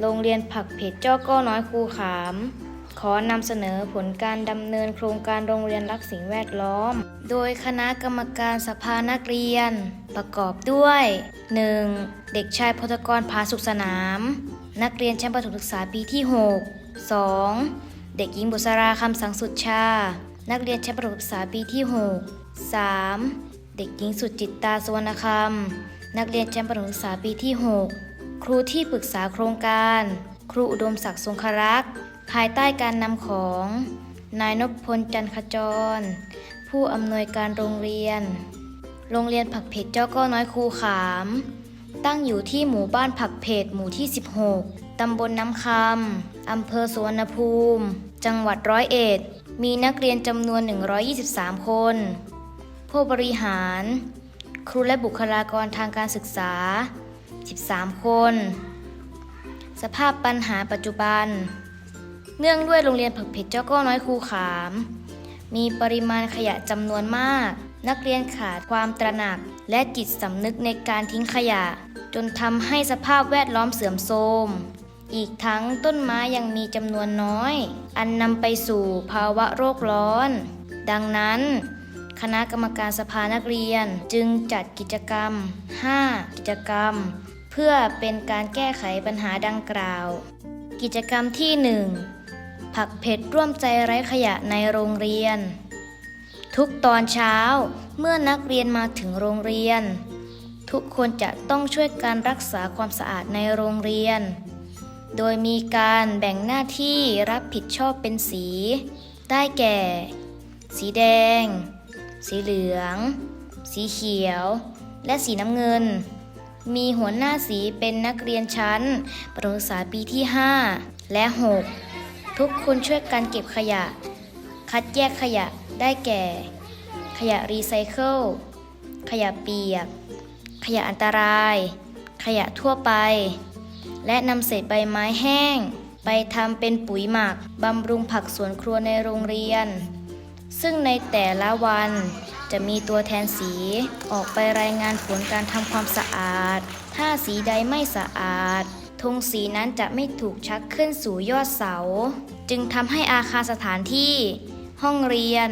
โรงเรียนผักเผ็ดเจ้าก้อน้อยครูขาม ขอนำเสนอผลการดำเนินโครงการโรงเรียนรักสิ่งแวดล้อม โดยคณะกรรมการสภานักเรียน ประกอบด้วย 1. เด็กชายพลกรพาสุขสนาม นักเรียนชั้นประถมศึกษาปีที่ 6 2. เด็กหญิงบุษราคำสังสุดชา นักเรียนชั้นประถมศึกษาปีที่ 6 3. เด็กหญิงสุดจิตตาสวรรณคำนักเรียนชั้นประถมศึกษาปีที่ 6 ครูที่ปรึกษาโครงการ ครูอุดมศักดิ์สงครักษ์ภายใต้การนำของ นายนพพลจันขจร ผู้อำนวยการโรงเรียน โรงเรียนผักเผ็ดเจ้าก้อน้อยครูขาม ตั้งอยู่ที่หมู่บ้านผักเผ็ดหมู่ที่ 16 ตำบลน้ำคำอำเภอสวนภูมิ จังหวัดร้อยเอ็ด มีนักเรียนจำนวน 123 คน ผู้บริหาร ครูและบุคลากรทางการศึกษา 13 คน สภาพปัญหาปัจจุบัน เนื่องด้วยโรงเรียนผักเผ็ดเจ้าก้อน้อยครูขาม มีปริมาณขยะจำนวนมาก นักเรียนขาดความตระหนัก และจิตสำนึกในการทิ้งขยะ จนทำให้สภาพแวดล้อมเสื่อมโทรมอีกทั้งต้นไม้ยังมีจำนวนน้อย อันนำไปสู่ภาวะโรคร้อน ดังนั้นคณะกรรมการสภานักเรียนจึงจัดกิจกรรม 5 กิจกรรม เพื่อเป็นการแก้ไขปัญหาดังกล่าว กิจกรรมที่ 1 ผักเผ็ดร่วมใจไร้ขยะในโรงเรียน ทุกตอนเช้าเมื่อนักเรียนมาถึงโรงเรียน ทุกคนจะต้องช่วยการรักษาความสะอาดในโรงเรียน โดยมีการแบ่งหน้าที่รับผิดชอบเป็นสี ได้แก่ สีแดง สีเหลือง สีเขียว และสีน้ำเงิน มีหัวหน้าสีเป็นนักเรียนชั้น ประถมศึกษาปีที่ 5 และ 6 ทุกคนช่วยกันเก็บขยะ คัดแยกขยะได้แก่ ขยะรีไซเคิล ขยะเปียก ขยะอันตราย ขยะทั่วไป และนำเศษใบไม้แห้ง ไปทำเป็นปุ๋ยหมักบำรุงผักสวนครัวในโรงเรียน ซึ่งในแต่ละวัน จะมีตัวแทนสีออกไปรายงานผลการทำความสะอาด ถ้าสีใดไม่สะอาดธงสีนั้นจะไม่ถูกชักขึ้นสู่ยอดเสา จึงทำให้อาคารสถานที่ ห้องเรียน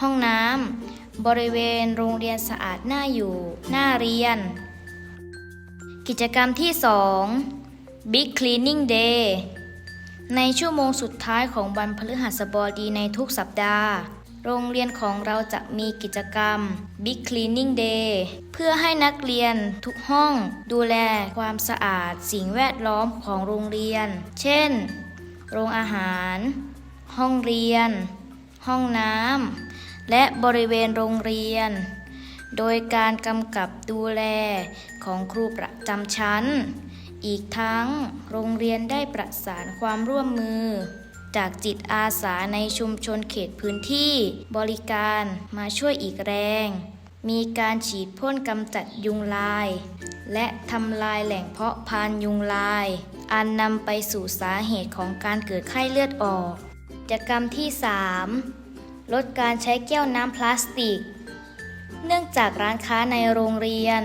ห้องน้ำบริเวณโรงเรียนสะอาดน่าอยู่ น่าเรียน กิจกรรมที่ 2 Big Cleaning Day ในชั่วโมงสุดท้ายของวันพฤหัสบดีในทุกสัปดาห์ โรงเรียนของเราจะมีกิจกรรม Big Cleaning Day เพื่อให้นักเรียนทุกห้องดูแลความสะอาดสิ่งแวดล้อมของโรงเรียน เช่น โรงอาหาร ห้องเรียน ห้องน้ำ และบริเวณโรงเรียน โดยการกำกับดูแลของครูประจำชั้น อีกทั้งโรงเรียนได้ประสานความร่วมมือ จากจิตอาสาในชุมชนเขตพื้นที่ บริการมาช่วยอีกแรง มีการฉีดพ่นกำจัดยุงลาย และทำลายแหล่งเพาะพันยุงลาย อันนำไปสู่สาเหตุของการเกิดไข้เลือดออกกิจกรรมที่ 3 ลดการใช้แก้วน้ำพลาสติก เนื่องจากร้านค้าในโรงเรียน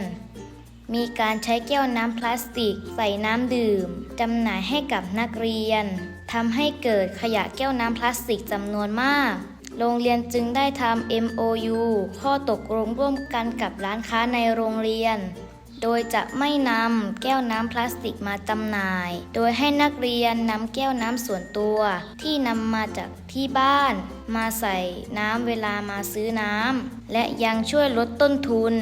มีการใช้แก้วน้ำพลาสติกใส่น้ำดื่มจำหน่ายให้กับนักเรียน ทำให้เกิดขยะแก้วน้ำพลาสติกจำนวนมาก โรงเรียนจึงได้ทำ MOU ข้อตกลงร่วมกันกับร้านค้าในโรงเรียน โดยจะไม่นำแก้วน้ำพลาสติกมาจำหน่าย โดยให้นักเรียนนำแก้วน้ำส่วนตัว ที่นำมาจากที่บ้าน มาใส่น้ำเวลามาซื้อน้ำ และยังช่วยลดต้นทุน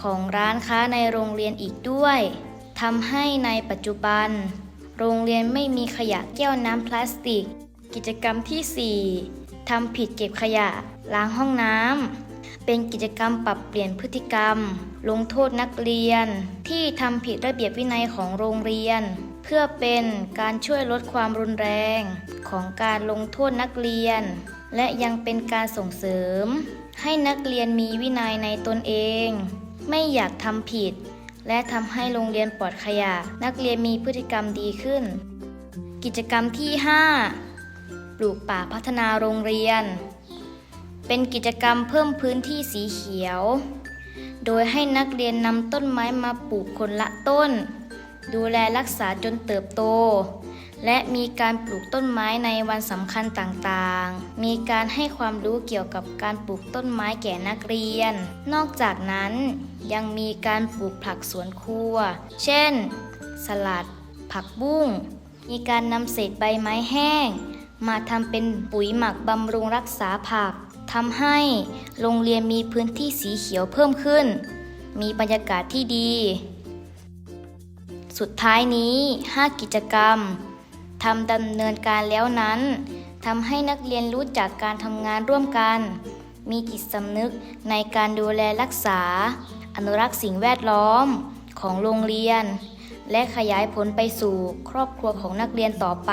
ของร้านค้าในโรงเรียนอีกด้วยทำให้ในปัจจุบัน โรงเรียนไม่มีขยะแก้วน้ำพลาสติก กิจกรรมที่ 4 ทำผิดเก็บขยะ ล้างห้องน้ำ เป็นกิจกรรมปรับเปลี่ยนพฤติกรรม ลงโทษนักเรียน ที่ทำผิดระเบียบวินัยของโรงเรียน เพื่อเป็นการช่วยลดความรุนแรงของการลงโทษนักเรียน และยังเป็นการส่งเสริม ให้นักเรียนมีวินัยในตนเอง ไม่อยากทำผิด และทำให้โรงเรียนปลอดขยะ นักเรียนมีพฤติกรรมดีขึ้น กิจกรรมที่ 5 ปลูกป่าพัฒนาโรงเรียน เป็นกิจกรรมเพิ่มพื้นที่สีเขียว โดยให้นักเรียนนำต้นไม้มาปลูกคนละต้น ดูแลรักษาจนเติบโต และมีการปลูกต้นไม้ในวันสำคัญต่างๆ มีการให้ความรู้เกี่ยวกับการปลูกต้นไม้แก่นักเรียน นอกจากนั้นยังมีการปลูกผักสวนครัว เช่น สลัด ผักบุ้ง มีการนำเศษใบไม้แห้ง มาทำเป็นปุ๋ยหมักบำรุงรักษาผักทำให้โรงเรียนมีพื้นที่สีเขียวเพิ่มขึ้น มีบรรยากาศที่ดี สุดท้ายนี้ 5 กิจกรรม ทำดำเนินการแล้วนั้นทำให้นักเรียนรู้จักการทำงานร่วมกัน มีจิตสำนึกในการดูแลรักษา อนุรักษ์สิ่งแวดล้อมของโรงเรียน และขยายผลไปสู่ครอบครัวของนักเรียนต่อไป